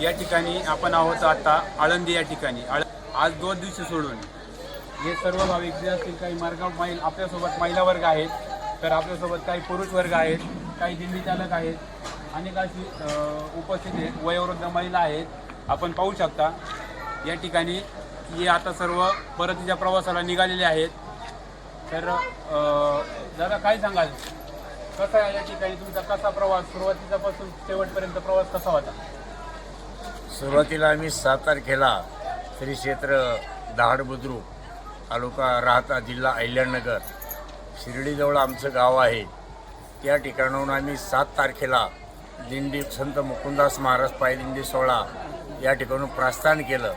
या ठिकाणी आपण आहोत आता आळंदी या ठिकाणी. आळ आज दोन दिवशी सोडून. हे सर्व भाविक जे असतील काही मार्गाव महिल आपल्यासोबत महिला वर्ग आहेत तर आपल्यासोबत काही पुरुष वर्ग आहेत काही दिंडी चालक आहेत अनेक अशी उपस्थित आहेत वयोवृद्ध महिला आहेत. आपण पाहू शकता या ठिकाणी हे आता सर्व परतीच्या प्रवासाला निघालेले आहेत. तर दादा काय सांगाल? कसा आहे या ठिकाणी तुमचा कसा प्रवास? सुरुवातीचा पासून शेवटपर्यंत प्रवास कसा होता? सुरुवातीला आम्ही सात तारखेला श्री क्षेत्र दहाड बुद्रुक तालुका राहता जिल्हा अहिल्यानगर शिर्डीजवळ आमचं गाव आहे. त्या ठिकाणाहून आम्ही सात तारखेला दिंडी संत मुकुंदास महाराज पायदिंडी सोहळा या ठिकाणून प्रस्थान केलं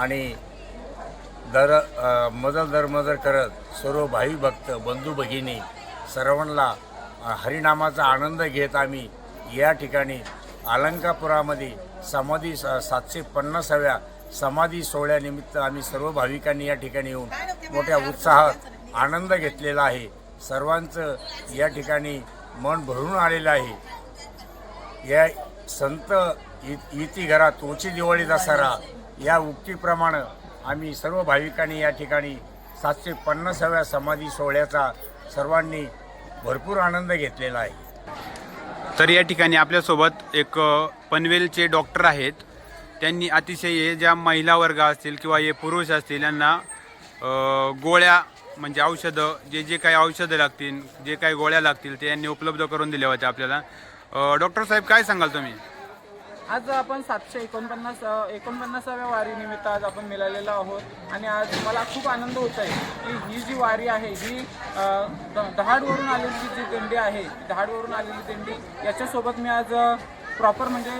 आणि दर मजल मदर दर करत सर्व भाई भक्त बंधू भगिनी सर्वांना हरिनामाचा आनंद घेत आम्ही या ठिकाणी अलंकापुरामध्ये समाधी स- सातशे पन्नासाव्या समाधी सोहळ्यानिमित्त आम्ही सर्व भाविकांनी या ठिकाणी येऊन मोठ्या उत्साहात आनंद घेतलेला आहे. सर्वांचं या ठिकाणी मन भरून आलेलं आहे. या संत इति घरा तोची दिवाळी दसरा या उक्तीप्रमाणे आम्ही सर्व भाविकांनी या ठिकाणी सातशे पन्नासाव्या समाधी सोहळ्याचा सर्वांनी भरपूर आनंद घेतलेला आहे. तर या ठिकाणी आपल्यासोबत एक पनवेलचे डॉक्टर आहेत. त्यांनी अतिशय हे ज्या महिला वर्ग असतील किंवा हे पुरुष असतील यांना गोळ्या म्हणजे औषधं जे जे काही औषधं लागतील जे काही गोळ्या लागतील ते यांनी उपलब्ध करून दिल्या होत्या आपल्याला. डॉक्टर साहेब काय सांगाल तुम्ही? आज आपण सातशे एकोणपन्नास एकोणपन्नासाव्या वारीनिमित्त आज आपण मिळालेलो आहोत. आणि आज मला खूप आनंद होत आहे की ही जी वारी आहे ही द- दहाडवरून आलेली जी दिंडी आहे दहाडवरून आलेली दिंडी याच्यासोबत मी आज प्रॉपर म्हणजे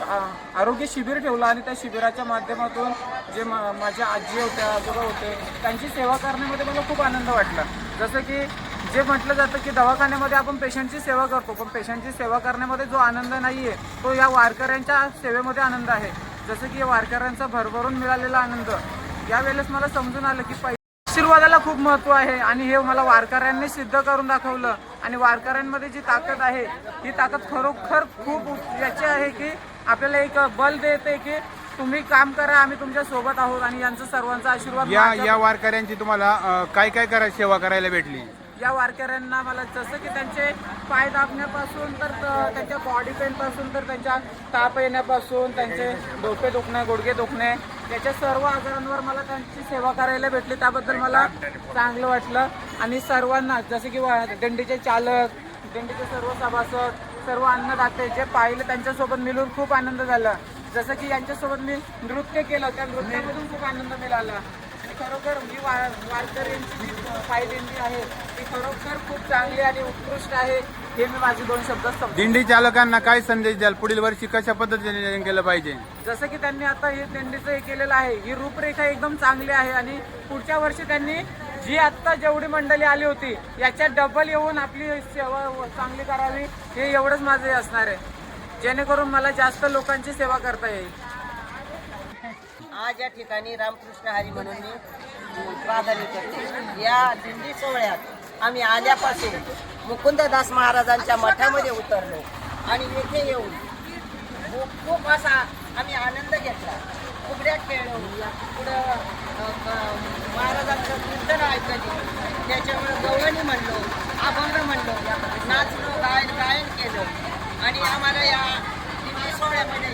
आरोग्य शिबिर ठेवलं आणि त्या शिबिराच्या माध्यमातून जे मा माझ्या आजी होत्या आजोबा होते त्यांची सेवा करण्यामध्ये मला खूप आनंद वाटला. जसं की जे म्हटलं जातं की दवाखान्यामध्ये आपण पेशंटची सेवा करतो पण पेशंटची सेवा करण्यामध्ये जो आनंद नाही आहे तो या वारकऱ्यांच्या सेवेमध्ये आनंद आहे. जसं की या वारकऱ्यांचा भरभरून मिळालेला आनंद. यावेळेस मला समजून आलं की पै आशीर्वादाला खूप महत्त्व आहे आणि हे मला वारकऱ्यांनी सिद्ध करून दाखवलं. आणि वारकऱ्यांमध्ये जी ताकद आहे ही ताकद खरोखर खूप याची आहे की आपल्याला एक बल देते की तुम्ही काम करा आम्ही तुमच्यासोबत आहोत आणि यांचा सर्वांचा आशीर्वाद या या वारकऱ्यांची तुम्हाला अ, काय काय करा सेवा करायला भेटली? या वारकऱ्यांना मला जसं की त्यांचे पाय दाबण्यापासून तर त- त्यांच्या बॉडी पेनपासून तर त्यांच्या ताप येण्यापासून त्यांचे डोके दुखणे गुडघे दुखणे याच्या सर्व आजारांवर मला त्यांची सेवा करायला भेटली. त्याबद्दल मला चांगलं वाटलं. आणि सर्वांना जसं की वा- दिंडीचे चालक दिंडीचे सर्व सभासद सर्व अन्नदाते जे पाहिले त्यांच्यासोबत मिळून खूप आनंद झाला. जसं की यांच्यासोबत मी नृत्य केलं त्या नृत्यामधून खूप आनंद मिळाला. खरोखर ही वा वारकऱ्यांची जी पायदिंडी आहे ती खरोखर खूप चांगली आणि उत्कृष्ट आहे हे मी माझे दोन शब्द समजतो. दिंडी चालकांना काय संदेश द्याल? पुढील वर्षी कशा पद्धतीने नियोजन केलं पाहिजे? जसं की त्यांनी आता हे दिंडीचं हे केलेलं आहे ही रूपरेखा एकदम चांगली आहे आणि पुढच्या वर्षी त्यांनी जी आत्ता जेवढी मंडळी आली होती याच्यात डबल येऊन आपली सेवा चांगली करावी हे एवढंच माझं असणार आहे. जेणेकरून मला जास्त लोकांची सेवा करता येईल. आज या ठिकाणी रामकृष्ण हरी म्हणून मी प्राधान्य करते. या दिंडी सोहळ्यात आम्ही आल्यापासून मुकुंददास महाराजांच्या मठामध्ये उतरलो आणि येथे येऊन खूप असा आम्ही आनंद घेतला. फुगड्या खेळलो. पुढं महाराजांचं कीर्तन ऐकली. त्याच्यामुळे गवळणी म्हणलो अभंग म्हणलो नाचलो गायन गायन केलं आणि आम्हाला या दिंडी सोहळ्यामध्ये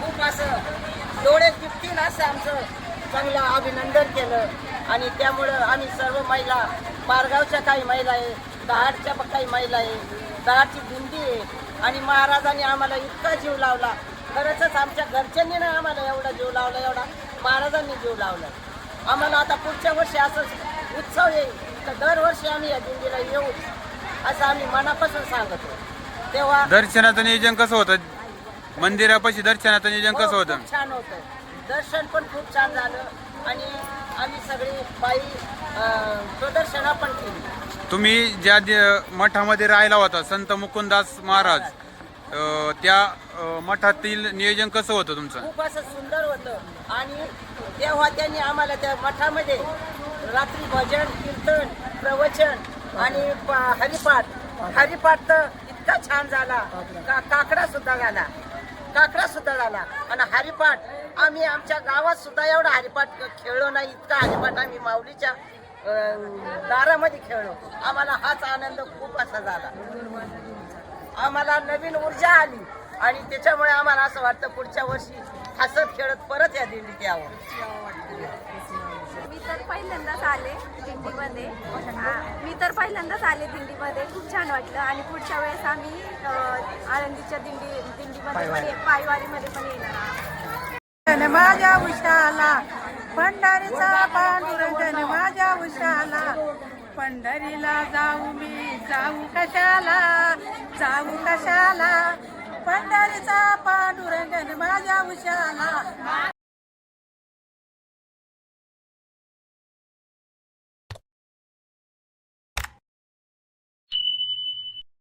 खूप असं डोळे दिसतील असं आमचं चांगलं अभिनंदन केलं. आणि त्यामुळं आम्ही सर्व महिला पारगावच्या काही महिला आहे दहाडच्या काही महिला आहे दहाडची दिंडी आहे. आणि महाराजांनी आम्हाला इतका जीव लावला. खरंच आमच्या घरच्यांनी ना आम्हाला एवढा जीव लावला एवढा महाराजांनी जीव लावला. आम्हाला आता पुढच्या वर्षी असंच उत्सव येईल तर दरवर्षी आम्ही या दिंडीला येऊ असं आम्ही मनापासून सांगतो. तेव्हा दर्शनाचं नियोजन कसं होतं? मंदिरापाशी दर्शनाचं नियोजन कसं हो, होतं? खूप छान होतं. दर्शन पण खूप छान झालं आणि आम्ही सगळी बाई प्रदर्शना पण केली. तुम्ही ज्या दि- मठामध्ये राहिला होता संत मुकुंदास महाराज अं, त्या अं, मठातील नियोजन कसं होतं तुमचं? खूप असं सुंदर होतं. आणि तेव्हा त्यांनी आम्हाला त्या मठामध्ये रात्री भजन कीर्तन प्रवचन आणि प- हरिपाठ हरिपाठ तर इतका छान झाला. का काकडा सुद्धा झाला. काकडा सुद्धा झाला आणि हरिपाठ आम्ही आमच्या गावात सुद्धा एवढा हरिपाठ खेळलो नाही इतका हरिपाठ आम्ही माऊलीच्या दारामध्ये खेळलो. आम्हाला हाच आनंद खूप असा झाला. आम्हाला नवीन ऊर्जा आली. आणि त्याच्यामुळे आम्हाला असं वाटतं पुढच्या वर्षी हसत खेळत परत या दिंडीत यावं. पहिल्यांदाच आले दिंडीमध्ये. मी तर पहिल्यांदाच आले दिंडीमध्ये. खूप छान वाटलं. आणि पुढच्या वेळेस आम्ही आळंदीच्या दिंडी दिंडीमध्ये पण ये- पायवारीमध्ये पण येणार माझ्या उशाला पंढरीचा पांडुरंजन माझ्या उशाला. पंढरीला जाऊ मी जाऊ कशाला जाऊ कशाला? पंढरीचा पांडुरंजन माझ्या उशाला.